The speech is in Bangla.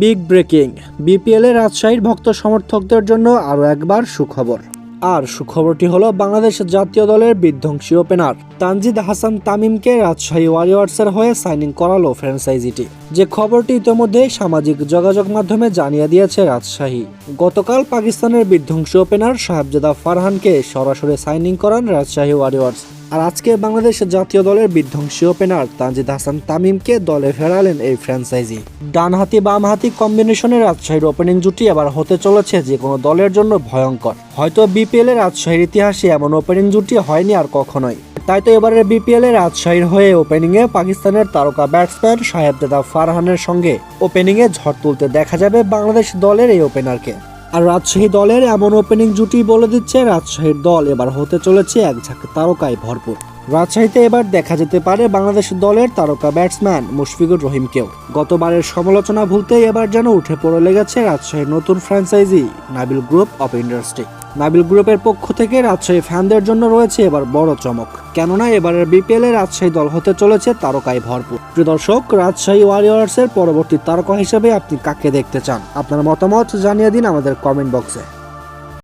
Big breaking. বিপিএল রাজশাহীর ভক্ত সমর্থকদের জন্য আরও একবার সুখবর। আর সুখবরটি হলো বাংলাদেশ জাতীয় দলের বিধ্বংসী ওপেনার। তানজিদ হাসান তামিমকে রাজশাহী ওয়ারিয়র্সের হয়ে সাইনিং করালো ফ্র্যাঞ্চাইজিটি। যে খবরটি ইতিমধ্যে সামাজিক যোগাযোগ মাধ্যমে জানিয়ে দিয়েছে রাজশাহী। গতকাল পাকিস্তানের বিধ্বংসী ওপেনার সাহেবজাদা ফারহানকে সরাসরি সাইনিং করান রাজশাহী ওয়ারিয়র্স। আর আজকে বাংলাদেশ জাতীয় দলের বিধ্বংসী ওপেনার তানজিদ হাসান তামিমকে দলে ফেরালেন এই ফ্র্যাঞ্চাইজি। ডানহাতি, বামহাতি কম্বিনেশনের রাজশাহীর ওপেনিং জুটি এবার হতে চলেছে যে কোনো দলের জন্য ভয়ঙ্কর। হয়তো বিপিএল এর রাজশাহীর ইতিহাসে এমন ওপেনিং জুটি হয়নি আর কখনোই। তাই তো এবারের বিপিএল রাজশাহীর হয়ে ওপেনিং এ পাকিস্তানের তারকা ব্যাটসম্যান সাহেবজাদা ফারহানের সঙ্গে ওপেনিং এ ঝড় তুলতে দেখা যাবে বাংলাদেশ দলের এই ওপেনারকে। আর রাজশাহী দলের এমন ওপেনিং জুটি বলে দিচ্ছে রাজশাহীর দল। এবার হতে চলেছে এক ঝাঁক তারকায় ভরপুর। রাজশাহীতে এবার দেখা যেতে পারে বাংলাদেশ দলের তারকা ব্যাটসম্যান মুশফিকুর রহিমকেও। গতবারের সমালোচনা ভুলতেই এবার যেন উঠে পড়ে লেগেছে রাজশাহীর নতুন franchise Nabil group of industry. Nabil গ্রুপের পক্ষ থেকে রাজশাহী ফ্যানদের জন্য রয়েছে এবার বড় চমক। কেননা এবারের বিপিএল রাজশাহী দল হতে চলেছে তারকায় ভরপুর। প্রিয় দর্শক, রাজশাহী ওয়ারিয়র্সের পরবর্তী তারকা হিসেবে আপনি কাকে দেখতে চান? আপনার মতামত জানিয়ে দিন আমাদের কমেন্ট বক্সে।